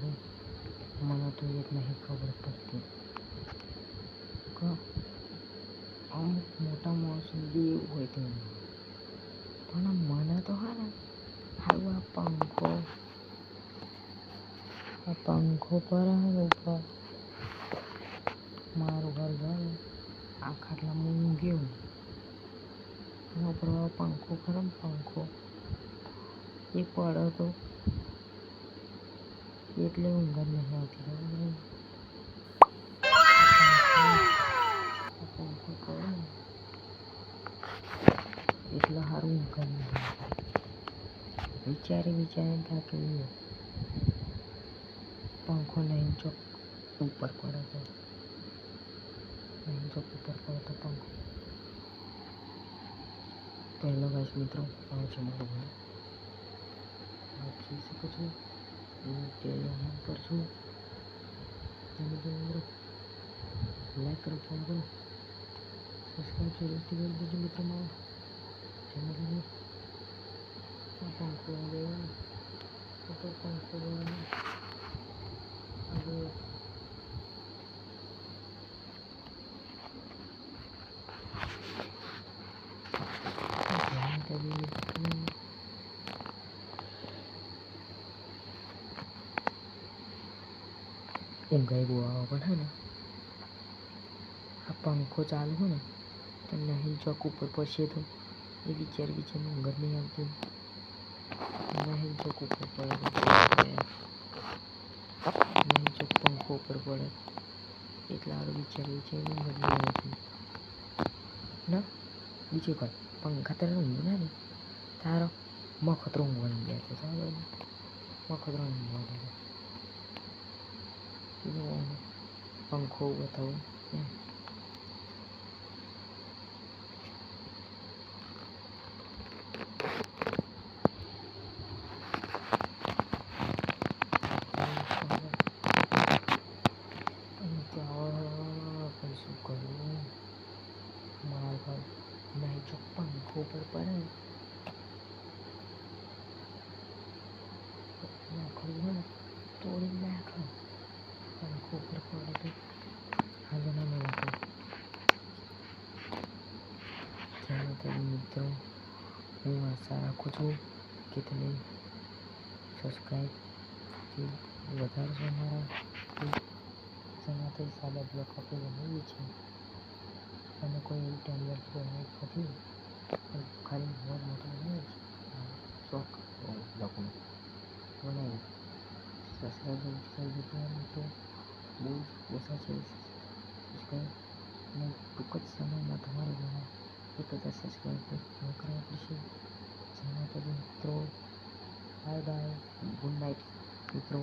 મારે? મને તો એક નહીં ખબર પડતી. અમુક મોટા માણસો બી એવું હોય તેવું પણ મને તો હા ને, હારું આ પંખો આ પંખો પર ઉપર મારું ઘર ગયું આ ખાટલામાં ઊંઘ્યું ઉપર પંખો ખરો પંખો. એ પડે તો એટલે ઊંઘ જ નહીં આવતી ખબર છે? આ પંખો પડે ને એટલે સારું ઊંઘ જ નહીં આવતી વિચારી વિચારીને થાકી ગયો પંખો નહીં ચોક ઉપર પડે તો નહીં ચોક ઉપર પડે તો પંખો તો હેલો ગાઈસ મિત્રો આવો છે મારો ભાઈ આપ જોઈ શકો છો હું ટેલિગ્રામ પર છું તમે મારો લાઈક કરો ફોન કરો સબસ્ક્રાઈબ જરૂરથી કરી દેજો મિત્રો મારો ચેનલને આ પંખો તો પંખો આવે હવે ધ્યાન કરી લીધું. ઊંઘાઈ આવે પણ હે ને? આ પંખો ચાલુ હોય ને, તો નહીં ચોક ઉપર પડશે તો એ વિચાર વિચાર ઊંઘ નહીં આવતી નહીં ચોક ઉપર પડે નહીં ચોક પંખો ઉપર પડે એટલે આરો વિચાર વિચાર ઊંઘ નહીં આવતી. ના? બીજું કઈ? પંખા તારે ઊંઘ ના તારો મખતરો ઊંઘવાની ગયા છે મખતરો ઊંઘવા દે પંખો બતાવું એમ અને ત્યાં પણ શું કરવું મારા પર નહીં જો પંખો પર પડે ને નાખવું હોય ને તોડી નાખો પંખો પર પડે તો હાલો ના નાખો ત્યારે મિત્રો હું આશા રાખું છું કે તમે સબસ્ક્રાઈબ વધારશો મારા જેનાથી સાદા બ્લોક આપણે બનાવીએ છીએ અને કોઈ એવું ટેમ્પલેટ બનાવી નથી પણ ખાલી બહુ મોટો બનાવીએ છીએ શોખ બ્લોકનો બનાવી સબસ્ક્રાઈબ સબસ્ક્રાઈબ દીધા મિત્રો બહુ જ ઓછા છે સબસ્ક્રાઈબ અને ટૂંક જ સમયમાં તમારે ઘણા એક હજાર સબસ્ક્રાઈબ કરવા પડશે જેના માટે મિત્રો બાય બાય ગુડ નાઇટ મિત્રો